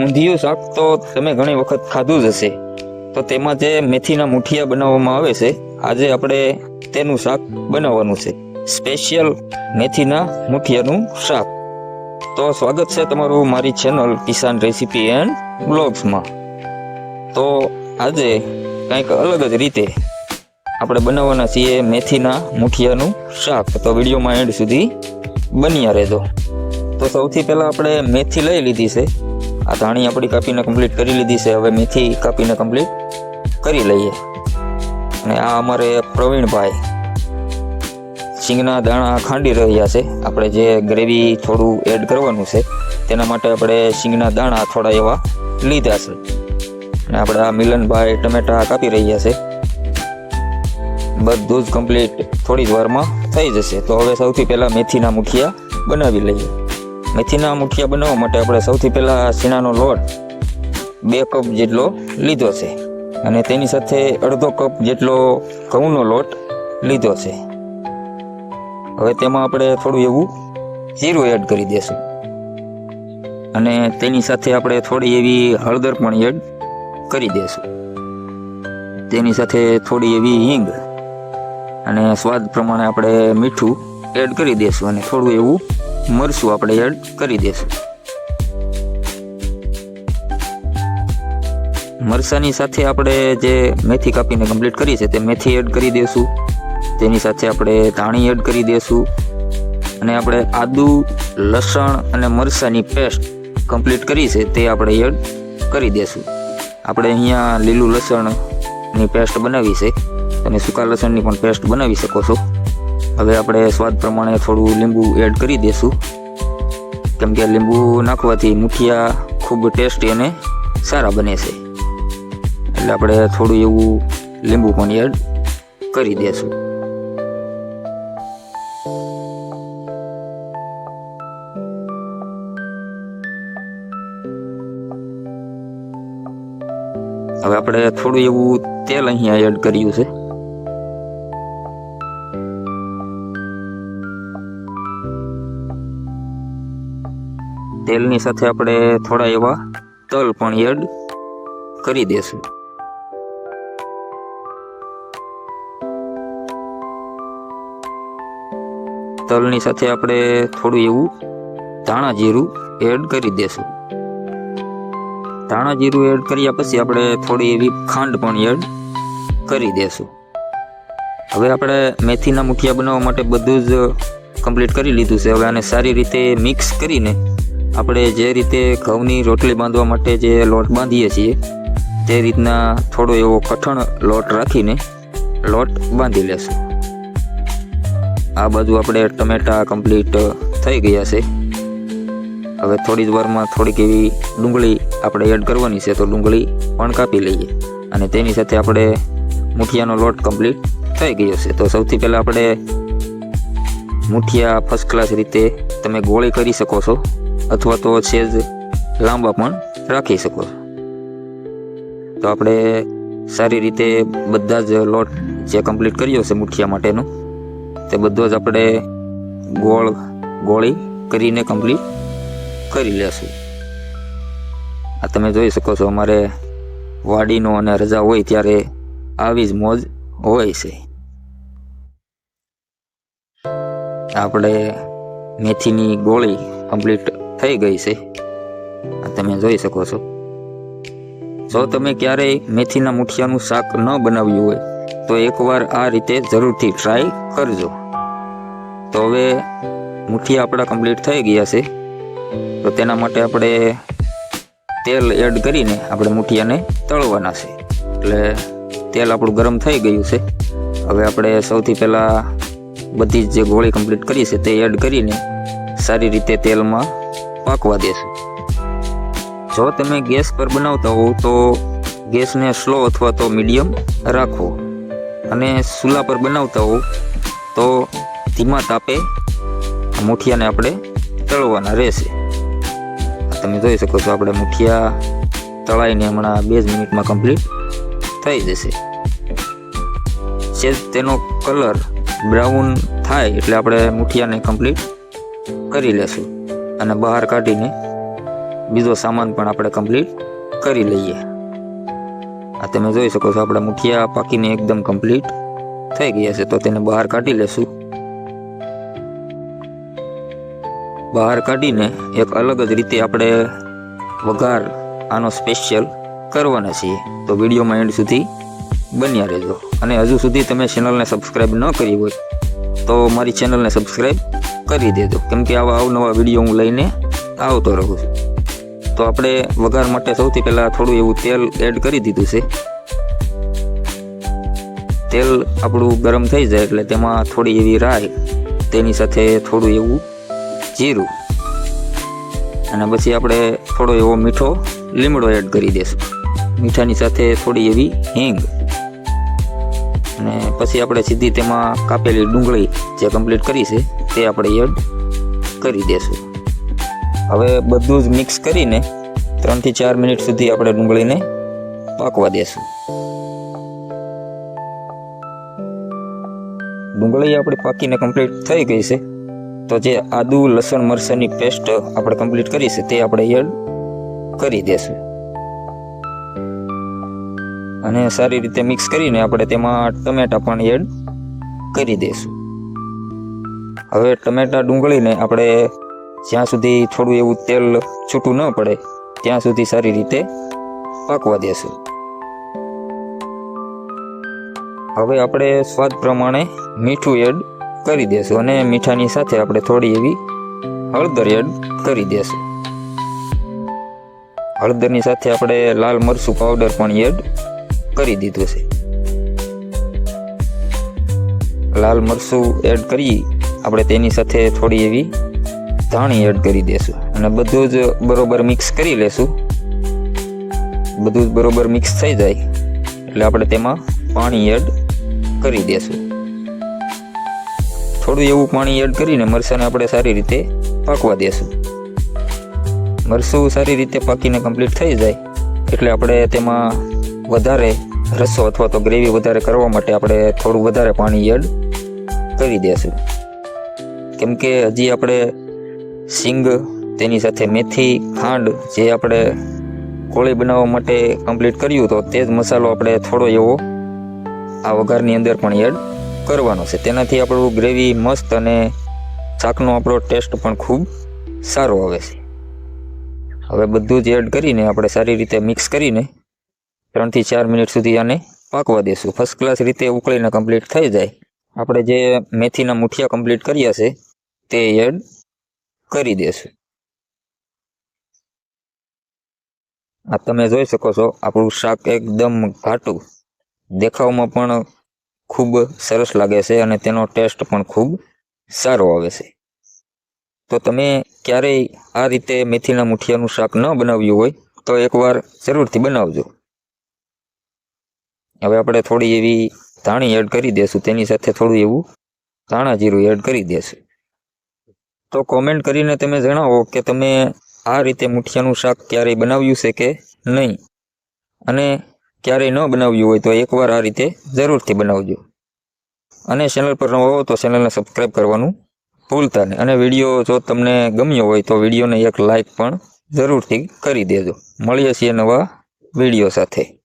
ઊંધિયું શાક તો તમે ઘણી વખત ખાધું જ હશે. તો તેમાં જે મેથીના મુઠિયા બનાવવામાં આવે છે, આજે આપણે તેનું શાક બનાવવાનું છે. સ્પેશિયલ મેથીના મુઠિયાનું શાક. તો સ્વાગત છે તમારું મારી ચેનલ કિસાન રેસીપી એન્ડ બ્લોગ્સમાં. તો આજે કંઈક અલગ જ રીતે આપણે બનાવવાના છીએ મેથીના મુઠિયાનું શાક. તો વિડીયોમાં એન્ડ સુધી બન્યા રહેજો. તો સૌથી પહેલાં આપણે મેથી લઈ લીધી છે. આ ધાણી આપણી કાપીને કમ્પ્લીટ કરી લીધી છે. હવે મેથી કાપીને કમ્પ્લીટ કરી લઈએ. અને આ અમારે પ્રવીણભાઈ સિંગના દાણા ખાંડી રહ્યા છે. આપણે જે ગ્રેવી થોડું એડ કરવાનું છે, તેના માટે આપણે સિંગના દાણા થોડા એવા લીધા છે. અને આપણે મિલનભાઈ ટમેટા કાપી રહ્યા છે. બધું જ કમ્પ્લીટ થોડી જ વારમાં થઈ જશે. તો હવે સૌથી પહેલાં મેથીના મુખિયા બનાવી લઈએ. મેથીના મુઠિયા બનાવવા માટે આપણે સૌથી પહેલાં શીણાનો લોટ બે કપ જેટલો લીધો છે. અને તેની સાથે અડધો કપ જેટલો ઘઉંનો લોટ લીધો છે. હવે તેમાં આપણે થોડું એવું જીરું એડ કરી દઈશું અને તેની સાથે આપણે થોડી એવી હળદર પણ એડ કરી દઈશું તેની સાથે થોડી એવી હિંગ અને સ્વાદ પ્રમાણે આપણે મીઠું એડ કરી દઈશું અને થોડું એવું મરચું આપણે એડ કરી દઈશું મરસાની સાથે આપણે જે મેથી કાપીને કમ્પ્લીટ કરી છે તે મેથી એડ કરી દઈશું તેની સાથે આપણે ધાણી એડ કરી દઈશું અને આપણે આદુ, લસણ અને મરસાની પેસ્ટ કમ્પ્લીટ કરી છે તે આપણે એડ કરી દઈશું આપણે અહીંયા લીલું લસણની પેસ્ટ બનાવી છે. તમે સૂકા લસણની પણ પેસ્ટ બનાવી શકો છો. હવે આપણે સ્વાદ પ્રમાણે થોડું લીંબુ એડ કરી દઈશું કેમ કે લીંબુ નાખવાથી મુઠિયા ખૂબ ટેસ્ટી અને સારા બને છે. એટલે આપણે થોડું એવું લીંબુ પણ એડ કરી દઈશું હવે આપણે થોડું એવું તેલ અહીંયા એડ કર્યું છે. તેલની સાથે આપણે થોડા એવા તલ પણ એડ કરી દેશું. તલની સાથે આપણે થોડું એવું ધાણા જીરું એડ કરી દેશું. ધાણા જીરું એડ કર્યા પછી આપણે થોડી એવી ખાંડ પણ એડ કરી દેશું. હવે આપણે મેથીના મુઠિયા બનાવવા માટે બધું જ કમ્પ્લીટ કરી લીધું છે. હવે આને સારી રીતે મિક્સ કરીને આપણે જે રીતે ઘઉંની રોટલી બાંધવા માટે જે લોટ બાંધીએ છીએ, તે રીતના થોડો એવો કઠણ લોટ રાખીને લોટ બાંધી લેશું. આ બાજુ આપણે ટમેટા કમ્પ્લીટ થઈ ગયા છે. હવે થોડી જ વારમાં થોડીક એવી ડુંગળી આપણે એડ કરવાની છે, તો ડુંગળી પણ કાપી લઈએ. અને તેની સાથે આપણે મુઠિયાનો લોટ કમ્પ્લીટ થઈ ગયો છે. તો સૌથી પહેલાં આપણે મુઠિયા ફર્સ્ટ ક્લાસ રીતે તમે ગોળી કરી શકો છો. અથવા તો સેજ લાંબા પણ રાખી શકો. તો આપણે સારી રીતે બધા જ લોટ જે કમ્પ્લીટ કર્યો છે મુઠિયા માટેનો, તે બધો જ આપણે ગોળ, ગોળી કરીને કમ્પ્લીટ કરી લેશું. આ તમે જોઈ શકો છો અમારે વાડીનો અને રજા હોય ત્યારે આવી જ મોજ હોય છે. આપણે મેથીની ગોળી કમ્પ્લીટ થઈ ગઈ છે. તમે જોઈ શકો છો. જો તમે ક્યારેય મેથીના મુઠિયાનું શાક ન બનાવ્યું હોય, તો એકવાર આ રીતે જરૂરથી ટ્રાય કરજો. તો હવે મુઠિયા આપણા કમ્પ્લીટ થઈ ગયા છે. તો તેના માટે આપણે તેલ એડ કરીને આપણે મુઠિયાને તળવાના છે. એટલે તેલ આપણું ગરમ થઈ ગયું છે. હવે આપણે સૌથી પહેલાં બધી જ જે ગોળી કમ્પ્લીટ કરી છે તે એડ કરીને સારી રીતે તેલમાં પાકવા દેશે જો તમે ગેસ પર બનાવતા હોવ તો ગેસને સ્લો અથવા તો મીડિયમ રાખવો અને ચૂલા પર બનાવતા હોવ તો ધીમા તાપે મુઠિયાને આપણે તળવાના રહેશે. તમે જોઈ શકો છો, આપણે મુઠિયા તળાઈને હમણાં બે જ મિનિટમાં કમ્પ્લીટ થઈ જશે. સેજ તેનો કલર બ્રાઉન થાય એટલે આપણે મુઠિયાને કમ્પ્લીટ કરી લેશું. અને બહાર કાઢીને બીજો સામાન પણ આપણે કમ્પ્લીટ કરી લઈએ. આ તમે જોઈ શકો છો, આપણા મુઠિયા પાકીને એકદમ કમ્પ્લીટ થઈ ગયા છે. તો તેને બહાર કાઢી લેશું. બહાર કાઢીને એક અલગ જ રીતે આપણે વઘાર, આનો સ્પેશિયલ કરવાના છીએ. તો વિડીયોમાં એન્ડ સુધી બન્યા રહેજો. અને હજુ સુધી તમે ચેનલને સબસ્ક્રાઈબ ન કરી હોય, તો મારી ચેનલને સબસ્ક્રાઈબ કરી દેજો. કેમ કે આવા અવનવા વીડિયો હું લઈને આવતો રહું છું. તો આપણે વઘાર માટે સૌથી પહેલાં થોડું એવું તેલ એડ કરી દીધું છે. તેલ આપણું ગરમ થઈ જાય એટલે તેમાં થોડી એવી રાઈ, તેની સાથે થોડું એવું જીરું. અને પછી આપણે થોડો એવો મીઠો લીમડો એડ કરી દઈશું મીઠાની સાથે થોડી એવી હિંગ. અને પછી આપણે સીધી તેમાં કાપેલી ડુંગળી જે કમ્પ્લીટ કરી છે, તે આપણે એડ કરી દઈશું હવે બધું જ મિક્સ કરીને ત્રણથી ચાર મિનિટ સુધી આપણે ડુંગળીને પાકવા દેશું. ડુંગળી આપણી પાકીને કમ્પ્લીટ થઈ ગઈ છે. તો જે આદુ, લસણ, મરચાંની પેસ્ટ આપણે કમ્પ્લીટ કરી છે, તે આપણે એડ કરી દેશું. અને સારી રીતે મિક્સ કરીને આપણે તેમાં ટમેટા પણ એડ કરી દઈશું. હવે ટમેટા ડુંગળીને આપણે જ્યાં સુધી થોડું એવું તેલ છૂટું ન પડે, ત્યાં સુધી સારી રીતે પાકવા દેશું હવે આપણે સ્વાદ પ્રમાણે મીઠું એડ કરી દેશું અને મીઠાની સાથે આપણે થોડી એવી હળદર એડ કરી દેશું હળદરની સાથે આપણે લાલ મરચું પાવડર પણ એડ કરી દીધું છે. લાલ મરચું એડ કરી આપણે તેની સાથે થોડી એવી ધાણી એડ કરી દેશું અને બધું જ બરોબર મિક્સ કરી લેશું. બધું જ બરોબર મિક્સ થઈ જાય એટલે આપણે તેમાં પાણી એડ કરી દેશું. થોડું એવું પાણી એડ કરીને મરચાંને આપણે સારી રીતે પાકવા દેશું. મરચું સારી રીતે પાકીને કમ્પ્લીટ થઈ જાય એટલે આપણે તેમાં વધારે રસો અથવા તો ગ્રેવી વધારે કરવા માટે આપણે થોડું વધારે પાણી એડ કરી દેશું. કેમ કે હજી આપણે સિંગ, તેની સાથે મેથી, ખાંડ જે આપણે કોળી બનાવવા માટે કમ્પ્લીટ કર્યું તો તે જ મસાલો આપણે થોડો એવો આ વઘારની અંદર પણ એડ કરવાનો છે. તેનાથી આપણું ગ્રેવી મસ્ત અને શાકનો આપણો ટેસ્ટ પણ ખૂબ સારો આવે છે. હવે બધું જ એડ કરીને આપણે સારી રીતે મિક્સ કરીને ત્રણથી ચાર મિનિટ સુધી આને પાકવા દેશું. ફર્સ્ટ ક્લાસ રીતે ઉકળીને કમ્પ્લીટ થઈ જાય. આપણે જે મેથીના મુઠિયા કમ્પ્લીટ કર્યા છે, તે એડ કરી દેશું. આ તમે જોઈ શકો છો, આપણું શાક એકદમ ઘાટું. દેખાવમાં પણ ખૂબ સરસ લાગે છે અને તેનો ટેસ્ટ પણ ખૂબ સારો આવે છે. તો તમે ક્યારેય આ રીતે મેથીના મુઠિયાનું શાક ન બનાવ્યું હોય, તો એકવાર જરૂરથી બનાવજો. હવે આપણે થોડી એવી ધાણી એડ કરી દેશું. તેની સાથે થોડું એવું ધાણા જીરું એડ કરી દેશું. તો કોમેન્ટ કરીને તમે જણાવો કે તમે આ રીતે મુઠિયાનું શાક ક્યારેય બનાવ્યું છે કે નહીં? અને ક્યારેય ન બનાવ્યું હોય તો એકવાર આ રીતે જરૂરથી બનાવજો. અને ચેનલ પર નવો હો તો ચેનલને સબસ્ક્રાઈબ કરવાનું ભૂલતા નહીં. અને વીડિયો જો તમને ગમ્યો હોય તો વિડીયોને એક લાઈક પણ જરૂરથી કરી દેજો. મળીએ છીએ નવા વીડિયો સાથે.